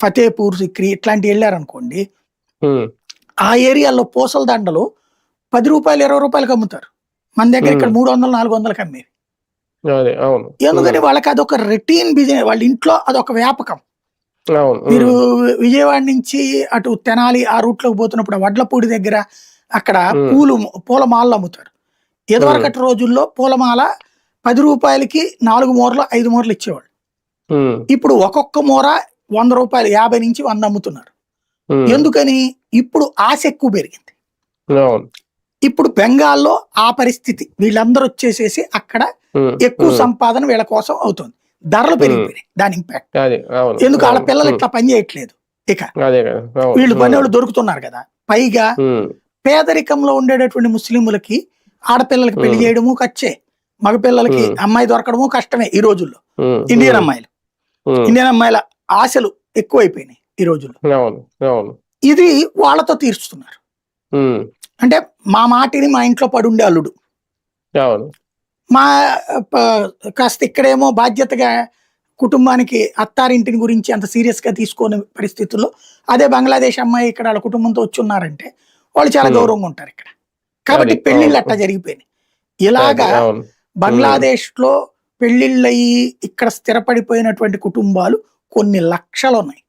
ఫతేపూర్ సిక్రీ ఇట్లాంటి వెళ్ళారనుకోండి ఆ ఏరియాలో పూసల దండలు పది రూపాయలు ఇరవై రూపాయలకి అమ్ముతారు. మన దగ్గర ఇక్కడ. మూడు వందలు నాలుగు వందలకి అమ్మేది. ఎందుకని వాళ్ళకి అదొక రొటీన్ బిజినెస్ వాళ్ళ ఇంట్లో అదొక వ్యాపకం. మీరు విజయవాడ నుంచి అటు తెనాలి ఆ రూట్లోకి పోతున్నప్పుడు వడ్లపూడి దగ్గర అక్కడ. పూలు పూల మాలలు అమ్ముతారు. ఎదువరకటి రోజుల్లో పూలమాల పది రూపాయలకి నాలుగు మూరలు ఐదు మూరలు ఇచ్చేవాళ్ళు. ఇప్పుడు ఒక్కొక్క మూర వంద రూపాయలు యాభై నుంచి వంద అమ్ముతున్నారు. ఎందుకని? ఇప్పుడు ఆశ ఎక్కువ పెరిగింది. ఇప్పుడు బెంగాల్లో ఆ పరిస్థితి. వీళ్ళందరూ వచ్చేసేసి అక్కడ ఎక్కువ సంపాదన వీళ్ళ కోసం అవుతుంది. ధరలు పెరిగిపోయినాయి. దాని ఇంపాక్ట్ ఎందుకు? వాళ్ళ పిల్లలు ఇట్లా పని చేయట్లేదు. ఇక వీళ్ళు పని వాళ్ళు దొరుకుతున్నారు కదా. పైగా పేదరికంలో ఉండేటటువంటి ముస్లింలకి ఆడపిల్లలకి పెళ్ళి. చేయడము కచ్చే. మగపిల్లలకి. అమ్మాయి దొరకడము కష్టమే ఈ రోజుల్లో. ఇండియన్ అమ్మాయిలు. ఇండియన్ అమ్మాయిల ఆశలు ఎక్కువైపోయినాయి ఈ రోజుల్లో. ఇది వాళ్ళతో తీర్చుతున్నారు. అంటే మా మాటిని మా ఇంట్లో పడుండే అల్లుడు. మా కాస్త ఇక్కడేమో బాధ్యతగా కుటుంబానికి అత్తారింటిని గురించి అంత సీరియస్గా తీసుకోని పరిస్థితుల్లో అదే బంగ్లాదేశ్ అమ్మాయి ఇక్కడ వాళ్ళ కుటుంబంతో వచ్చి ఉన్నారంటే వాళ్ళు చాలా. గౌరవంగా ఉంటారు ఇక్కడ. కాబట్టి పెళ్ళిళ్ళు. అట్టా జరిగిపోయినాయి. ఇలాగా అదే, అవును. బంగ్లాదేశ్లో పెళ్ళిళ్ళయి ఇక్కడ స్థిరపడిపోయినటువంటి కుటుంబాలు కొన్ని లక్షలు ఉన్నాయి